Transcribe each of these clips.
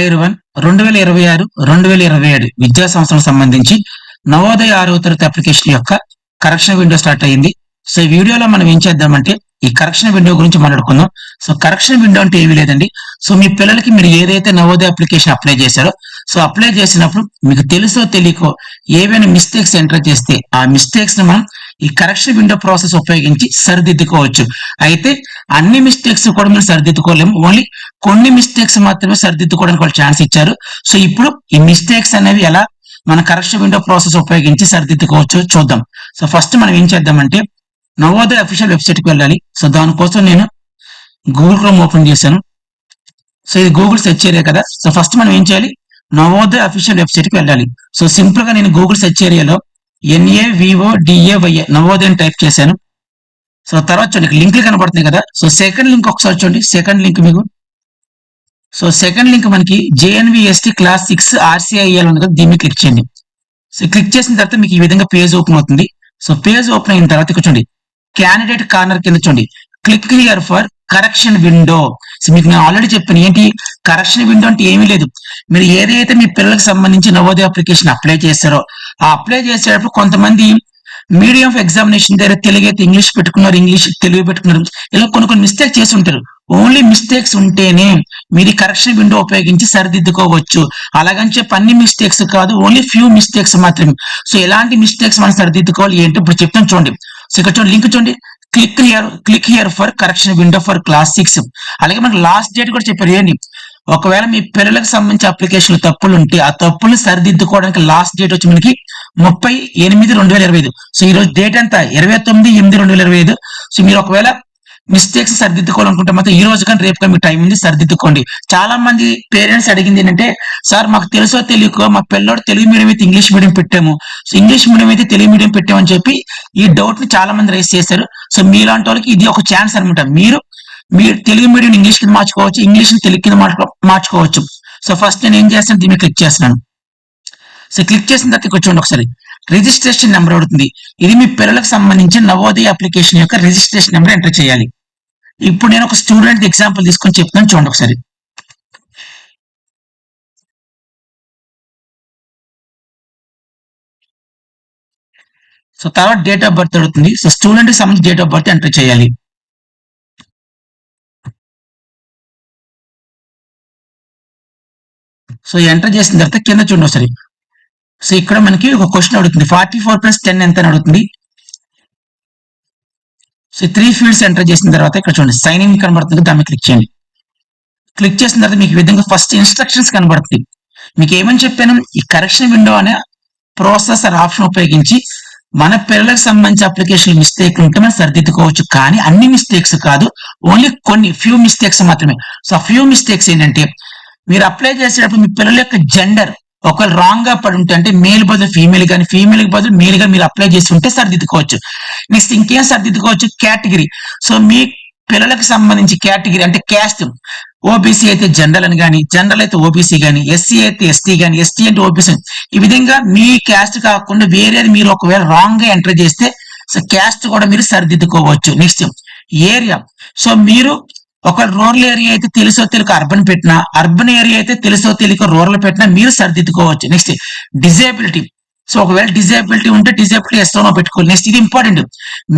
Hi one రెండు వేల ఇరవై ఆరు రెండు వేల ఇరవై ఏడు విద్యా సంవత్సరం సంబంధించి నవోదయ ఆరవ తరగతి అప్లికేషన్ యొక్క కరెక్షన్ విండో స్టార్ట్ అయ్యింది. సో ఈ వీడియోలో మనం ఏం చేద్దామంటే ఈ కరెక్షన్ విండో గురించి మాట్లాడుకుందాం. సో కరెక్షన్ విండో అంటే ఏమీ లేదండి. సో మీ పిల్లలకి మీరు ఏదైతే నవోదయ అప్లికేషన్ అప్లై చేశారో సో అప్లై చేసినప్పుడు మీకు తెలుసో తెలియకో ఏవైనా మిస్టేక్స్ ఎంటర్ చేస్తే ఆ మిస్టేక్స్ని మనం ఈ కరెక్షన్ విండో ప్రాసెస్ ఉపయోగించి సరిదిద్దుకోవచ్చు. అయితే అన్ని మిస్టేక్స్ కూడా మీరు సరిదిద్దుకోలేము. ఓన్లీ కొన్ని మిస్టేక్స్ మాత్రమే సరిదిద్దుకోవడానికి వాళ్ళు ఛాన్స్ ఇచ్చారు. సో ఇప్పుడు ఈ మిస్టేక్స్ అనేవి ఎలా మన కరెక్షన్ విండో ప్రాసెస్ ఉపయోగించి సరిదిద్దుకోవచ్చు చూద్దాం. సో ఫస్ట్ మనం ఏం చేద్దామంటే నవోదయ అఫీషియల్ వెబ్సైట్కి వెళ్ళాలి. సో దానికోసం నేను గూగుల్ క్రోమ్ ఓపెన్ చేశాను. సో ఇది గూగుల్ సెర్చ్ ఏరియా కదా. సో ఫస్ట్ మనం ఏం చేయాలి? నవోదయ అఫీషియల్ వెబ్సైట్కి వెళ్ళాలి. సో సింపుల్గా నేను గూగుల్ సెర్చ్ ఏరియాలో ఎన్ఏ వివో డిఏవైఏ నవోదయం టైప్ చేశాను. సో తర్వాత చూడండి లింక్లు కనబడుతున్నాయి కదా. సో సెకండ్ లింక్ ఒకసారి చూడండి. సెకండ్ లింక్ మీకు. సో సెకండ్ లింక్ మనకి జేఎన్విఎస్టీ క్లాస్ సిక్స్ ఆర్సీఐఎల్ ఉంది కదా. దీన్ని క్లిక్ చేయండి. సో క్లిక్ చేసిన తర్వాత మీకు ఈ విధంగా పేజ్ ఓపెన్ అవుతుంది. సో పేజ్ ఓపెన్ అయిన తర్వాత చూడండి. క్యాండిడేట్ కార్నర్ కింద చూడండి. Click here for correction window so మీకు నేను ఆల్రెడీ చెప్పాను. ఏంటి? కరెక్షన్ విండో అంటే ఏమీ లేదు. మీరు ఏదైతే మీ పిల్లలకు సంబంధించి నవోదయ అప్లికేషన్ అప్లై చేస్తారో ఆ అప్లై చేసేటప్పుడు కొంతమంది మీడియం ఆఫ్ ఎగ్జామినేషన్ దగ్గర తెలుగు అయితే ఇంగ్లీష్ పెట్టుకున్నారు ఇంగ్లీష్ తెలుగు పెట్టుకున్నారు. ఇలా కొన్ని కొన్ని మిస్టేక్ చేసి ఉంటారు. ఓన్లీ మిస్టేక్స్ ఉంటేనే మీరు కరెక్షన్ విండో ఉపయోగించి సరిదిద్దుకోవచ్చు. అలాగని చెప్పి అన్ని మిస్టేక్స్ కాదు ఓన్లీ ఫ్యూ మిస్టేక్స్ మాత్రమే. సో ఎలాంటి మిస్టేక్స్ మనం సరిదిద్దుకోవాలి ఏంటి? ఇప్పుడు చెప్తాను చూడండి. సో ఇక్కడ చూడండి లింక్ చూడండి. Click here click here for correction window for class six అలాగే మనకి లాస్ట్ డేట్ కూడా చెప్పారు ఏంటి? ఒకవేళ మీ పిల్లలకు సంబంధించి అప్లికేషన్ తప్పులు ఉంటే ఆ తప్పులు సరిదిద్దుకోవడానికి లాస్ట్ డేట్ వచ్చి మనకి ముప్పై ఎనిమిది రెండు వేల ఇరవై ఐదు. సో ఈ రోజు డేట్ ఎంత? ఇరవై తొమ్మిది ఎనిమిది రెండు వేల ఇరవై ఐదు. సో మీరు ఒకవేళ మిస్టేక్స్ సరిదిద్దుకోవాలనుకుంటే మాత్రం ఈ రోజు కానీ రేపు కానీ మీకు టైం ఉంది సరిదిద్దుకోండి. చాలా మంది పేరెంట్స్ అడిగింది ఏంటంటే సార్ మాకు తెలుసో తెలియకో మా పిల్లోడు తెలుగు మీడియం అయితే ఇంగ్లీష్ మీడియం పెట్టాము. సో ఇంగ్లీష్ మీడియం అయితే తెలుగు మీడియం పెట్టామని చెప్పి ఈ డౌట్ని చాలా మంది రైస్ చేశారు. సో మీలాంటి వాళ్ళకి ఇది ఒక ఛాన్స్ అనమాట మీరు మీరు తెలుగు మీడియం ఇంగ్లీష్ కింద మార్చుకోవచ్చు ఇంగ్లీష్ తెలుగు కింద మార్చుకోవచ్చు. సో ఫస్ట్ నేను ఏం చేస్తాను? దీన్ని క్లిక్ చేస్తున్నాను. సో క్లిక్ చేసిన తర్వాత ఇక్కడ చూడండి ఒకసారి. రిజిస్ట్రేషన్ నెంబర్ అవుతుంది ఇది మీ పిల్లలకు సంబంధించిన నవోదయ అప్లికేషన్ యొక్క రిజిస్ట్రేషన్ నెంబర్ ఎంటర్ చేయాలి. ఇప్పుడు నేను ఒక స్టూడెంట్ ఎగ్జాంపుల్ తీసుకొని చెప్తాను చూడండి ఒకసారి. సో తర్వాత డేట్ ఆఫ్ బర్త్ అడుగుతుంది. సో స్టూడెంట్ సంబంధించి డేట్ ఆఫ్ బర్త్ ఎంటర్ చేయాలి. సో ఎంటర్ చేసిన తర్వాత కింద చూడండి ఒకసారి. సో ఇక్కడ మనకి ఒక క్వశ్చన్ అడుగుతుంది. ఫార్టీ ఫోర్ ప్లస్ టెన్ ఎంత అని అడుగుతుంది. సో త్రీ ఫీల్డ్స్ ఎంటర్ చేసిన తర్వాత ఇక్కడ చూడండి. సైన్ ఇన్ కనబడుతుంది దాన్ని క్లిక్ చేయండి. క్లిక్ చేసిన తర్వాత మీకు విధంగా ఫస్ట్ ఇన్స్ట్రక్షన్స్ కనబడుతుంది మీకు ఏమని చెప్పాను? ఈ కరెక్షన్ విండో అనే ప్రాసెసర్ ఆప్షన్ ఉపయోగించి మన పిల్లలకు సంబంధించి అప్లికేషన్ మిస్టేక్ ఉంటే మనం సరిదిద్దుకోవచ్చు. కానీ అన్ని మిస్టేక్స్ కాదు. ఓన్లీ కొన్ని ఫ్యూ మిస్టేక్స్ మాత్రమే. సో ఆ ఫ్యూ మిస్టేక్స్ ఏంటంటే మీరు అప్లై చేసేటప్పుడు మీ పిల్లల యొక్క జెండర్ ఒకవేళ రాంగ్గా పడి ఉంటే అంటే మేల్ బదులు ఫీమేల్ కానీ ఫీమేల్కి బదులు మేల్గా మీరు అప్లై చేసి ఉంటే సరిదిద్దుకోవచ్చు. నెక్స్ట్ ఇంకేం సరిదిద్దుకోవచ్చు? కేటగిరీ సో మీ పిల్లలకు సంబంధించి కేటగిరీ అంటే క్యాస్ట్ ఓబీసీ అయితే జనరల్ అని కానీ జనరల్ అయితే ఓబీసీ కానీ ఎస్సీ అయితే ఎస్టీ కానీ ఎస్టీ అంటే ఓబీసీ ఈ విధంగా మీ క్యాస్ట్ కాకుండా వేరేది మీరు ఒకవేళ రాంగ్గా ఎంటర్ చేస్తే సో క్యాస్ట్ కూడా మీరు సరిదిద్దుకోవచ్చు. నెక్స్ట్ ఏరియా సో మీరు ఒక రూరల్ ఏరియా అయితే తెలుసో తెలియక అర్బన్ పెట్టినా అర్బన్ ఏరియా అయితే తెలుసో తెలియక రూరల్ పెట్టినా మీరు సరిదిద్దుకోవచ్చు. నెక్స్ట్ డిజేబిలిటీ సో ఒకవేళ డిజేబిలిటీ ఉంటే డిజేబిలిటీ ఎస్ఓనో పెట్టుకోవాలి. నెక్స్ట్ ఇది important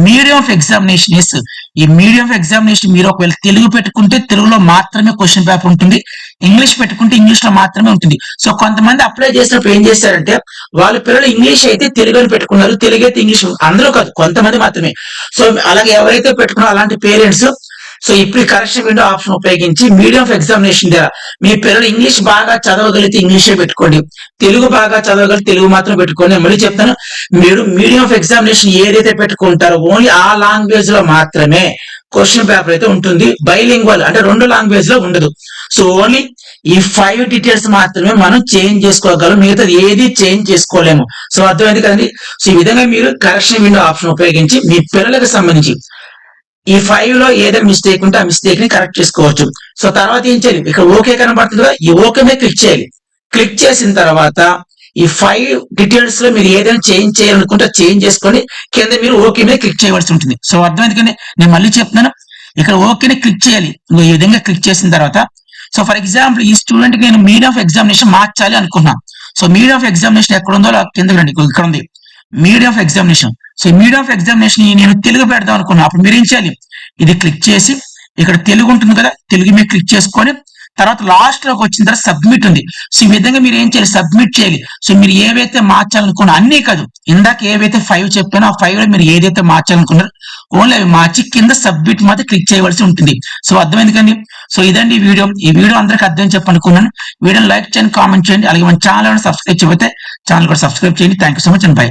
medium of examination yes ఈ మీడియం ఆఫ్ ఎగ్జామినేషన్ మీరు ఒకవేళ తెలుగు పెట్టుకుంటే తెలుగులో మాత్రమే క్వశ్చన్ పేపర్ ఉంటుంది. ఇంగ్లీష్ పెట్టుకుంటే ఇంగ్లీష్లో మాత్రమే ఉంటుంది. సో కొంతమంది అప్లై చేసినప్పుడు ఏం చేస్తారంటే వాళ్ళ పిల్లలు ఇంగ్లీష్ అయితే తెలుగు అని పెట్టుకున్నారు. తెలుగు అయితే ఇంగ్లీష్ అందరూ కాదు కొంతమంది మాత్రమే. సో అలాగే ఎవరైతే పెట్టుకున్నారో అలాంటి పేరెంట్స్ సో ఇప్పుడు కరెక్షన్ విండో ఆప్షన్ ఉపయోగించి మీడియం ఆఫ్ ఎగ్జామినేషన్ దగ్గర మీ పిల్లలు ఇంగ్లీష్ బాగా చదవగలిగితే ఇంగ్లీషే పెట్టుకోండి. తెలుగు బాగా చదవగలిగితే తెలుగు మాత్రం పెట్టుకోండి. మళ్ళీ చెప్తాను. మీరు మీడియం ఆఫ్ ఎగ్జామినేషన్ ఏదైతే పెట్టుకుంటారో ఓన్లీ ఆ లాంగ్వేజ్లో మాత్రమే క్వశ్చన్ పేపర్ అయితే ఉంటుంది. బైలింగ్వల్ అంటే రెండు లాంగ్వేజ్లో ఉండదు. సో ఓన్లీ ఈ ఫైవ్ డీటెయిల్స్ మాత్రమే మనం చేంజ్ చేసుకోగలం. మిగతా ఏది చేంజ్ చేసుకోలేము. సో అర్థమైంది కదండి? సో ఈ విధంగా మీరు కరెక్షన్ విండో ఆప్షన్ ఉపయోగించి మీ పిల్లలకు సంబంధించి ఈ ఫైవ్లో ఏదైనా మిస్టేక్ ఉంటే ఆ మిస్టేక్ని కరెక్ట్ చేసుకోవచ్చు. సో తర్వాత ఏం చేయాలి? ఇక్కడ ఓకే కనబడుతుంది ఈ ఓకే మీద క్లిక్ చేయాలి. క్లిక్ చేసిన తర్వాత ఈ ఫైవ్ డీటెయిల్స్లో మీరు ఏదైనా చేంజ్ చేయాలనుకుంటే చేంజ్ చేసుకొని కింద మీరు ఓకే మీద క్లిక్ చేయవలసి ఉంటుంది. సో అర్థమైంది కానీ నేను మళ్ళీ చెప్తున్నాను. ఇక్కడ ఓకేని క్లిక్ చేయాలి. ఈ విధంగా క్లిక్ చేసిన తర్వాత సో ఫర్ ఎగ్జాంపుల్ ఈ స్టూడెంట్కి నేను మీడియం ఆఫ్ ఎగ్జామినేషన్ మార్చాలి అనుకున్నాను సో మీడియం ఆఫ్ ఎగ్జామినేషన్ ఎక్కడ ఉందో కింద రండి. ఇక్కడ ఉంది. Medium of examination so medium of examination నేను తెలుగు పెడదాం అనుకున్నా. అప్పుడు మీరు ఏం చేయాలి? ఇది క్లిక్ చేసి ఇక్కడ తెలుగు ఉంటుంది కదా తెలుగు మీద క్లిక్ చేసుకొని తర్వాత లాస్ట్లోకి వచ్చిన తర్వాత సబ్మిట్ ఉంది. సో ఈ విధంగా మీరు ఏం చేయాలి? సబ్మిట్ చేయాలి. సో మీరు ఏవైతే మార్చాలనుకున్నా అన్నీ కాదు. ఇందాక ఏవైతే ఫైవ్ చెప్పానో ఆ ఫైవ్లో మీరు ఏదైతే మార్చాలనుకున్నారో ఓన్లీ అవి మార్చి కింద సబ్మిట్ మాత్రం క్లిక్ చేయవలసి ఉంటుంది. సో అర్థమైంది కానీ సో ఇదండి ఈ వీడియో. ఈ వీడియో అందరికి అర్థం చెప్పనుకున్నాను వీడియోని లైక్ చేయండి కామెంట్ చేయండి. అలాగే మన ఛానల్ సబ్స్క్రైబ్ చేయకపోతే ఛానల్ కూడా సబ్స్క్రైబ్ చేయండి. Thank you so much and bye